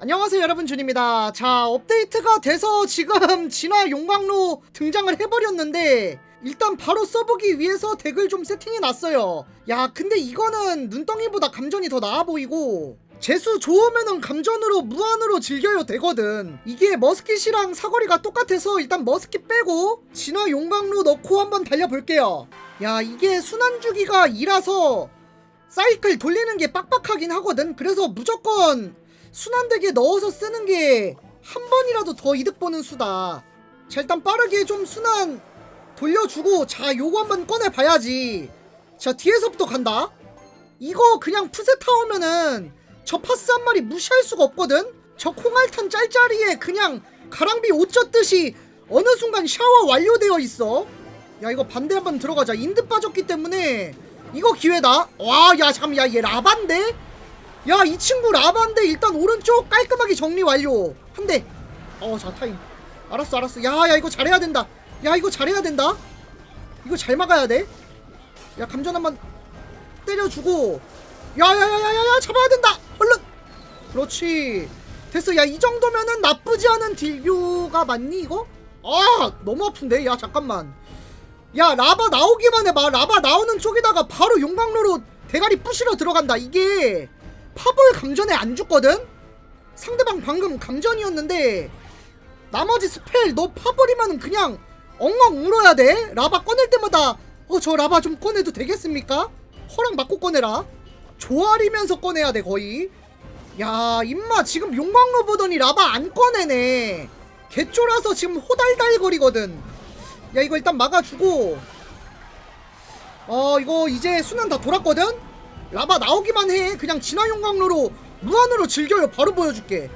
안녕하세요 여러분. 준입니다. 자 업데이트가 돼서 지금 진화 용광로 등장을 해버렸는데 일단 바로 써보기 위해서 덱을 좀 세팅해 놨어요. 야 근데 이거는 눈덩이보다 감전이 더 나아 보이고 재수 좋으면은 감전으로 무한으로 즐겨요 되거든. 이게 머스킷이랑 사거리가 똑같아서 일단 머스킷 빼고 진화 용광로 넣고 한번 달려볼게요. 야 이게 순환 주기가 2라서 사이클 돌리는 게 빡빡하긴 하거든. 그래서 무조건 순환되게 넣어서 쓰는 게 한 번이라도 더 이득 보는 수다. 자 일단 빠르게 좀 순환 돌려주고 자 요거 한번 꺼내 봐야지. 자 뒤에서부터 간다. 이거 그냥 푸세 타오면은 저 파스 한 마리 무시할 수가 없거든. 저 콩알탄 짤짤이에 그냥 가랑비 옷 젖듯이 어느 순간 샤워 완료되어 있어. 야 이거 반대 한번 들어가자. 인드 빠졌기 때문에 이거 기회다. 와 야 잠깐 야얘 라반데? 야 이 친구 라바인데 일단 오른쪽 깔끔하게 정리 완료. 한대. 어자 타임. 알았어 알았어. 야야 이거 잘해야 된다. 야 이거 잘해야 된다. 이거 잘 막아야 돼야 감전 한번 때려주고. 야야야야야야 잡아야 된다. 얼른. 그렇지. 됐어. 야 이 정도면은 나쁘지 않은 딜교가 맞니 이거? 아 너무 아픈데? 야 잠깐만. 야 라바 나오기만 해봐. 라바 나오는 쪽에다가 바로 용광로로 대가리 부시러 들어간다 이게 파벌 감전에 안 죽거든? 상대방 방금 감전이었는데 나머지 스펠 너 파벌이면 그냥 엉엉 울어야 돼 라바 꺼낼 때마다 어 저 라바 좀 꺼내도 되겠습니까? 허락 받고 꺼내라 조아리면서 꺼내야 돼 거의 야 임마 지금 용광로 보더니 라바 안 꺼내네 개쫄아서 지금 호달달거리거든 야 이거 일단 막아주고 어 이거 이제 순환 다 돌았거든? 라바 나오기만 해 그냥 진화 용광로로 무한으로 즐겨요 바로 보여줄게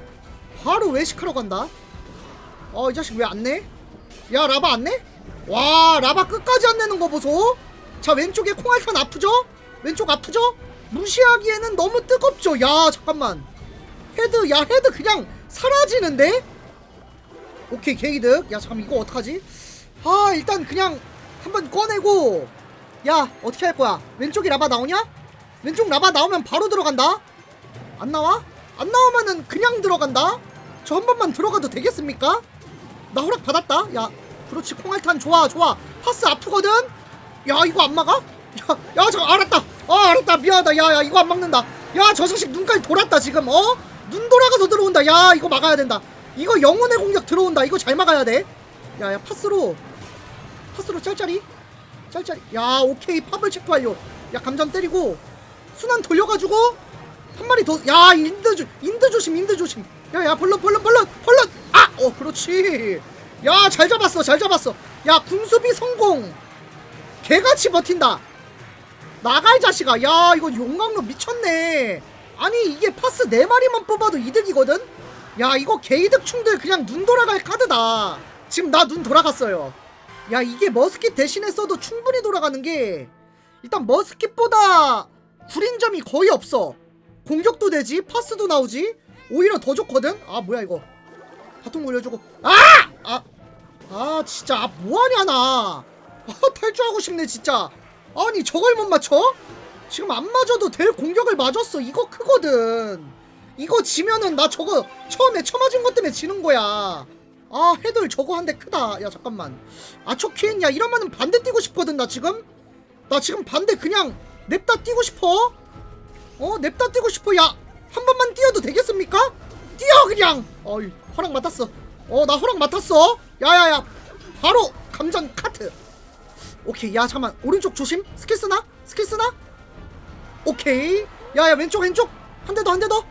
바로 외식하러 간다 어 이 자식 왜 안 내? 야 라바 안 내? 와 라바 끝까지 안 내는 거 보소 자 왼쪽에 콩알탄 아프죠? 왼쪽 아프죠? 무시하기에는 너무 뜨겁죠 야 잠깐만 헤드 야 헤드 그냥 사라지는데? 오케이 게이득 야 잠깐 이거 어떡하지? 아 일단 그냥 한번 꺼내고 야 어떻게 할 거야 왼쪽에 라바 나오냐? 왼쪽 라바 나오면 바로 들어간다? 안 나와? 안 나오면은 그냥 들어간다? 저 한 번만 들어가도 되겠습니까? 나 허락 받았다. 야 그렇지. 콩알탄 좋아 좋아. 파스 아프거든? 야 이거 안 막아? 야 야 저 알았다. 아 알았다. 미안하다. 야야 이거 안 막는다. 야 저 자식 눈깔 돌았다 지금. 어? 눈 돌아가서 들어온다. 야 이거 막아야 된다. 이거 영혼의 공격 들어온다. 이거 잘 막아야 돼. 야야 파스로. 파스로 짤짤이? 짤짤이? 야 오케이. 팝을 체크 완료 야 감전 때리고 순환 돌려가지고 한 마리 더 야 인드 조 인드 조심 인드 조심. 야야 벌런 벌런 벌런 벌런. 아 어 그렇지. 야 잘 잡았어 잘 잡았어. 야 궁수비 성공. 개같이 버틴다. 이 자식아. 야 이거 용광로 미쳤네. 아니 이게 파스 네 마리만 뽑아도 이득이거든? 야 이거 개이득 충들 그냥 눈 돌아갈 카드다. 지금 나 눈 돌아갔어요. 야 이게 머스킷 대신에 써도 충분히 돌아가는 게 일단 머스킷보다 구린 점이 거의 없어. 공격도 되지 파스도 나오지. 오히려 더 좋거든. 아 뭐야 이거. 바통 올려주고. 아! 아! 아 진짜 아, 뭐하냐 나. 아, 탈주하고 싶네 진짜. 아니 저걸 못 맞춰? 지금 안 맞아도 될 공격을 맞았어. 이거 크거든. 이거 지면은 나 저거 처음에 쳐맞은 것 때문에 지는 거야. 아 헤들 저거 한 대 크다. 야 잠깐만. 아초퀸 야 이러면은 반대 뛰고 싶거든 나 지금. 나 지금 반대 그냥 냅다 뛰고 싶어? 어 냅다 뛰고 싶어? 야 한 번만 뛰어도 되겠습니까? 뛰어 그냥! 어이 허락 맡았어. 어 나 허락 맡았어. 야야야. 바로 감전 카트. 오케이 야 잠깐만. 오른쪽 조심. 스킬 쓰나? 스킬 쓰나? 오케이. 야야 왼쪽 왼쪽. 한 대 더 한 대 더.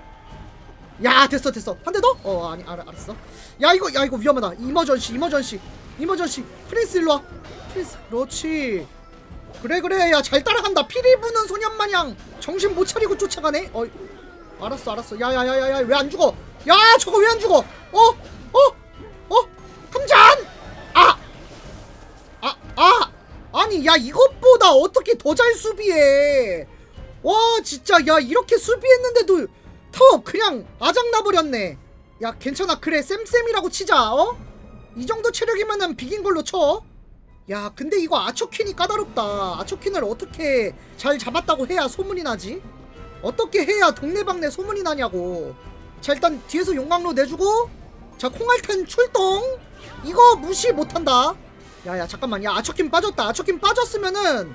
야 됐어 됐어. 한 대 더? 어 아니 알아, 알았어. 야 이거 야 이거 위험하다. 이머전시 이머전시. 이머전시. 프린스 일로와. 프린스 그렇지 그래 그래 야 잘 따라간다 피리 부는 소년 마냥 정신 못 차리고 쫓아가네 어 알았어 알았어 야야야야야 왜 안 죽어 야 저거 왜 안 죽어 어? 어? 어? 감전 아! 아! 아! 아니 야 이것보다 어떻게 더 잘 수비해 와 진짜 야 이렇게 수비했는데도 턱 그냥 아작나버렸네 야 괜찮아 그래 쌤쌤이라고 치자 어? 이 정도 체력이면은 비긴 걸로 쳐 야 근데 이거 아초퀸이 까다롭다. 아초퀸을 어떻게 잘 잡았다고 해야 소문이 나지? 어떻게 해야 동네방네 소문이 나냐고. 자 일단 뒤에서 용광로 내주고. 자 콩알탄 출동. 이거 무시 못한다. 야야 잠깐만. 야 아처킴 빠졌다. 아처킴 빠졌으면은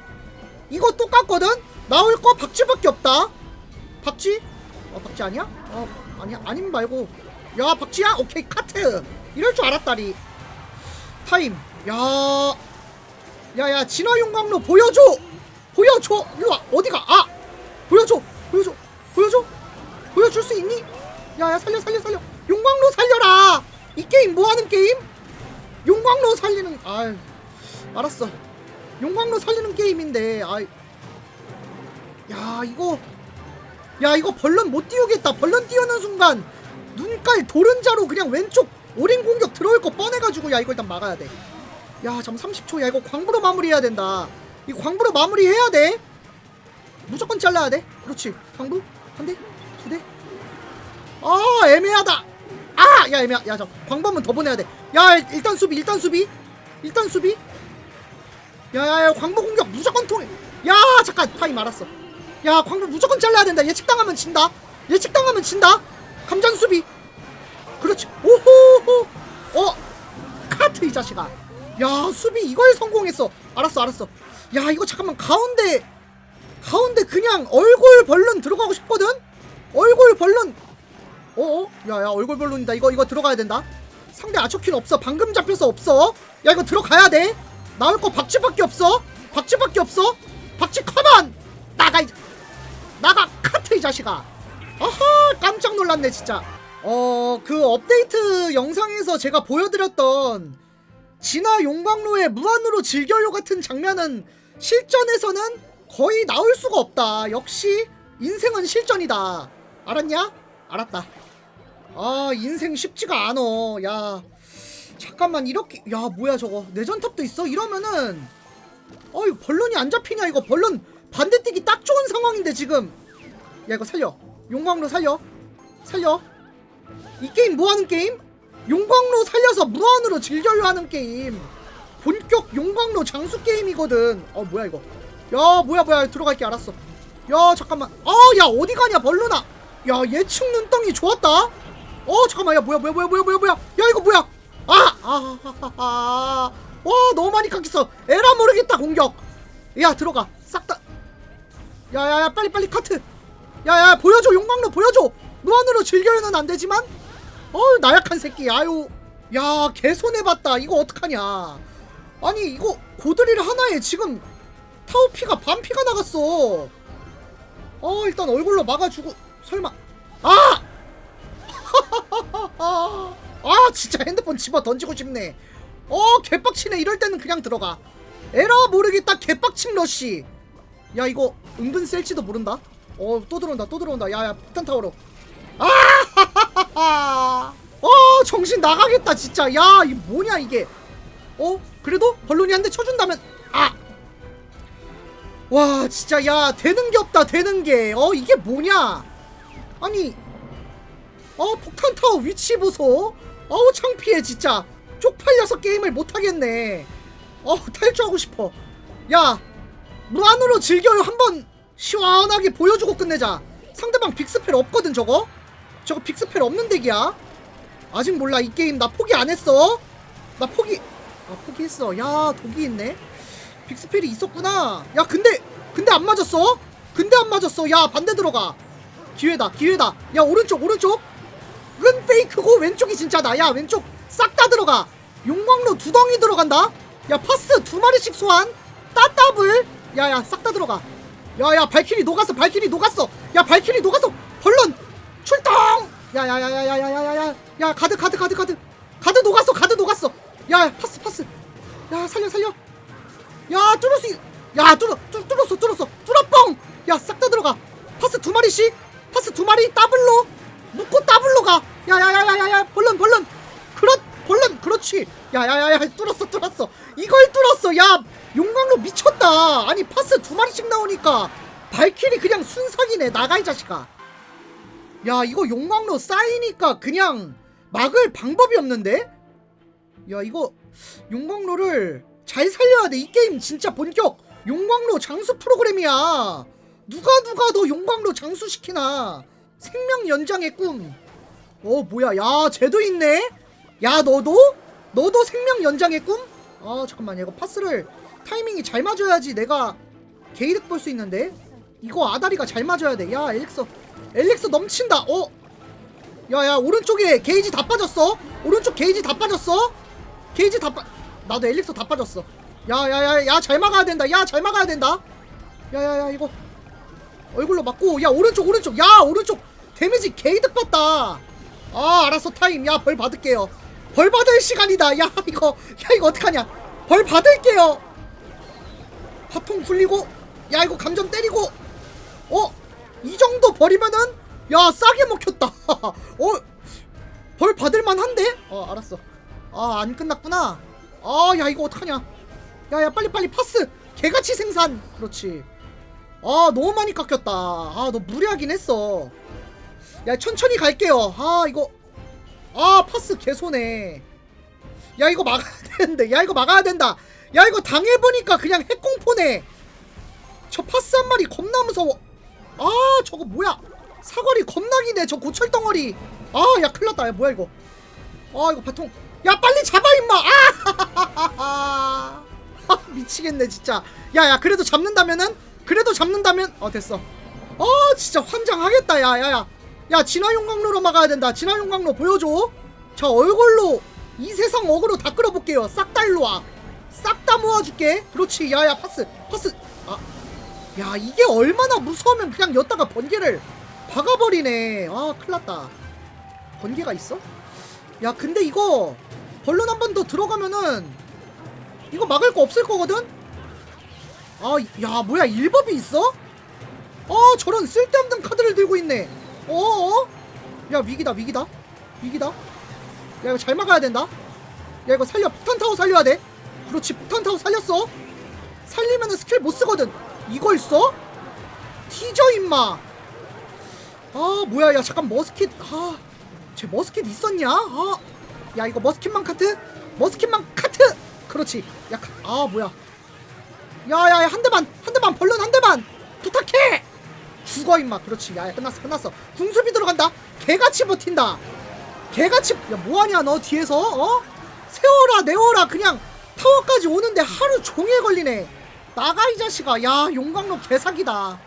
이거 똑같거든? 나올 거 박쥐밖에 없다. 박쥐? 어 박쥐 아니야? 어 아니야. 아님 말고. 야 박쥐야? 오케이 카트. 이럴 줄 알았다리. 타임. 야 야야 진화 용광로 보여줘! 보여줘! 일로와 어디가? 아! 보여줘! 보여줘! 보여줘! 보여줄 수 있니? 야야 살려 살려 살려! 용광로 살려라! 이 게임 뭐하는 게임? 용광로 살리는 아 알았어. 용광로 살리는 게임인데 아야 이거 야 이거 벌런 못 띄우겠다. 벌런 띄우는 순간 눈깔 도른자로 그냥 왼쪽 오링 공격 들어올 거 뻔해가지고 야 이거 일단 막아야 돼 야잠 30초 야. 이거 광부로 마무리해야 된다. 이 광부로 마무리해야 돼. 무조건 잘라야 돼. 그렇지. 광부? 한대 두대? 아 애매하다. 아! 야 애매하 야저 광부 한 번 더 보내야 돼야 일단 수비 일단 수비. 일단 수비. 야야야 광부 공격 무조건 통해. 야 잠깐. 타임 알았어. 야 광부 무조건 잘라야 된다. 예측당하면 진다. 예측당하면 진다. 감전 수비. 그렇지. 오호호. 어 카트 이 자식아 야 수비 이걸 성공했어. 알았어 알았어. 야 이거 잠깐만 가운데 가운데 그냥 얼굴 벌룬 들어가고 싶거든? 얼굴 벌룬. 어어? 야야 얼굴 벌룬이다. 이거 이거 들어가야 된다. 상대 아초킬 없어. 방금 잡혀서 없어. 야 이거 들어가야 돼. 나올 거 박쥐밖에 없어. 박쥐밖에 없어. 박쥐 커먼 나가 이 나가 카트 이 자식아. 아하 깜짝 놀랐네 진짜. 어 그 업데이트 영상에서 제가 보여드렸던 진화 용광로의 무한으로 즐겨요 같은 장면은 실전에서는 거의 나올 수가 없다. 역시 인생은 실전이다. 알았냐? 알았다. 아 인생 쉽지가 않어. 야 잠깐만 이렇게 야 뭐야 저거. 내전탑도 있어? 이러면은 어 이거 벌론이 안 잡히냐 이거? 벌론 반대뛰기 딱 좋은 상황인데 지금. 야 이거 살려. 용광로 살려. 살려. 이 게임 뭐하는 게임? 용광로 살려서 무한으로 즐겨요 하는 게임. 본격 용광로 장수 게임이거든. 어 뭐야 이거? 야 뭐야 뭐야. 들어갈게 알았어. 야 잠깐만. 아야 어디 가냐 벌로나. 야 예측 눈덩이 좋았다. 어 잠깐만. 야 뭐야 뭐야 뭐야 뭐야 뭐야. 뭐야 야 이거 뭐야? 아아하하하 와 너무 많이 깎였어. 에라 모르겠다 공격. 야 들어가. 싹 다. 야야야 빨리 빨리 카트. 야야 보여줘. 용광로 보여줘. 무한으로 즐겨요는 안 되지만 어 나약한 새끼. 아유 야 개손해봤다. 이거 어떡하냐. 아니 이거 고드릴 하나에 지금 타오피가 반피가 나갔어. 어 일단 얼굴로 막아주고 설마. 아! 아 진짜 핸드폰 집어 던지고 싶네. 어 개빡치네. 이럴 때는 그냥 들어가. 에라 모르겠다. 개빡침 러쉬. 야 이거 은근 셀지도 모른다. 어 또 들어온다 또 들어온다. 야야 폭탄 타워로. 아! 어 정신 나가겠다 진짜. 야 이 뭐냐 이게. 어? 그래도 벌룬이 한 대 쳐준다면 아! 와 진짜 야 되는 게 없다 되는 게 어 이게 뭐냐? 아니. 어 폭탄 타워 위치 보소. 어우 창피해 진짜. 쪽팔려서 게임을 못 하겠네. 어 탈주하고 싶어. 야 무한으로 즐겨요. 한번 시원하게 보여주고 끝내자. 상대방 빅스펠 없거든 저거 저거 빅스펠 없는 덱이야? 아직 몰라. 이 게임 나 포기 안 했어. 나 포기 아 포기했어. 야 독이 있네. 빅스펠이 있었구나. 야 근데 근데 안 맞았어? 근데 안 맞았어. 야 반대 들어가. 기회다 기회다. 야 오른쪽 오른쪽? 은 페이크고 왼쪽이 진짜다 야 왼쪽 싹 다 들어가. 용광로 두 덩이 들어간다? 야 파스 두 마리씩 소환. 따따블. 야야 싹 다 들어가. 야야 발키리 녹았어 발키리 녹았어. 야 발키리 녹았어. 벌런 야야야야야야야야 야 가드 가드 가드 가드 가드 녹았어 가드 녹았어 야 파스 파스 야 살려 살려 야 뚫을 수 있... 야 뚫어 뚫, 뚫었어 뚫었어 뚫어뻥 야싹 다 들어가 파스 두 마리씩 파스 두 마리 더블로 묶고 더블로 가 야야야야야야 벌런 벌런 그렇 벌런 그렇지 야야야야 뚫었어 뚫었어 이걸 뚫었어 야 용광로 미쳤다 아니 파스 두 마리씩 나오니까 발키리 그냥 순삭이네 나가 이 자식아 야 이거 용광로 쌓이니까 그냥 막을 방법이 없는데? 야 이거 용광로를 잘 살려야 돼. 이 게임 진짜 본격. 용광로 장수 프로그램이야. 누가 누가 너 용광로 장수 시키나? 생명 연장의 꿈. 어 뭐야? 야 쟤도 있네? 야 너도? 너도 생명 연장의 꿈? 아 잠깐만. 이거 파스를 타이밍이 잘 맞아야지 내가 게이득 볼 수 있는데? 이거 아다리가 잘 맞아야 돼야 엘릭서 엘릭서 넘친다. 어? 야야 오른쪽에 게이지 다 빠졌어? 오른쪽 게이지 다 빠졌어? 게이지 다 빠... 나도 엘릭서 다 빠졌어. 야야야 야 잘 막아야 된다. 야 잘 막아야 된다. 야야야 이거. 얼굴로 맞고. 야 오른쪽 오른쪽. 야 오른쪽. 데미지 게이득 봤다. 아 알았어 타임. 야 벌 받을게요. 벌 받을 시간이다. 야 이거. 야 이거 어떡하냐. 벌 받을게요. 바통 굴리고. 야 이거 감전 때리고. 어? 이 정도 버리면은 야 싸게 먹혔다. 어? 벌 받을만 한데? 어 알았어. 아 안 끝났구나. 아 야 이거 어떡하냐. 야야 빨리빨리 파스. 개같이 생산. 그렇지. 아 너무 많이 깎였다. 아 너 무리하긴 했어. 야 천천히 갈게요. 아 이거. 아 파스 개손해 야 이거 막아야 되는데. 야 이거 막아야 된다. 야 이거 당해보니까 그냥 핵공포네. 저 파스 한 마리 겁나 무서워 아 저거 뭐야? 사거리 겁나기네 저 고철 덩어리. 아야 큰일났다. 야 뭐야 이거? 아 이거 바통. 야 빨리 잡아 임마! 아! 아, 미치겠네 진짜. 야야 그래도 잡는다면은? 그래도 잡는다면? 어 됐어. 어 진짜 환장하겠다 야야야. 야 진화용광로로 막아야 된다. 진화용광로 보여줘. 저 얼굴로 이 세상 어그로 다 끌어볼게요. 싹 다 일로 와 싹 다 모아줄게. 그렇지. 야야 파스. 파스. 아 야 이게 얼마나 무서우면 그냥 였다가 번개를 박아버리네 아 큰일났다 번개가 있어? 야 근데 이거 벌룬 한 번 더 들어가면은 이거 막을 거 없을 거거든? 아, 야, 뭐야, 일법이 있어? 어, 저런 쓸데없는 카드를 들고 있네. 어, 어? 야, 위기다, 위기다. 위기다. 야, 이거 잘 막아야 된다. 야, 이거 살려. 폭탄 타워 살려야 돼. 그렇지, 폭탄 타워 살렸어. 살리면은 스킬 못 쓰거든. 이걸 써? 티저 임마. 아, 뭐야, 야, 잠깐 머스킷. 아, 쟤 머스킷 있었냐? 아, 야, 이거 머스킷만 카트? 머스킷만 카트! 그렇지. 야, 카- 아, 뭐야. 야야야 한 대만 한 대만 벌룬 한 대만 부탁해 죽어 임마 그렇지 야 야 끝났어 끝났어 궁수비 들어간다 개같이 버틴다 개같이 야 뭐하냐 너 뒤에서 어 세워라 내워라 그냥 타워까지 오는데 하루 종일 걸리네 나가 이 자식아. 야 용광로 개사기다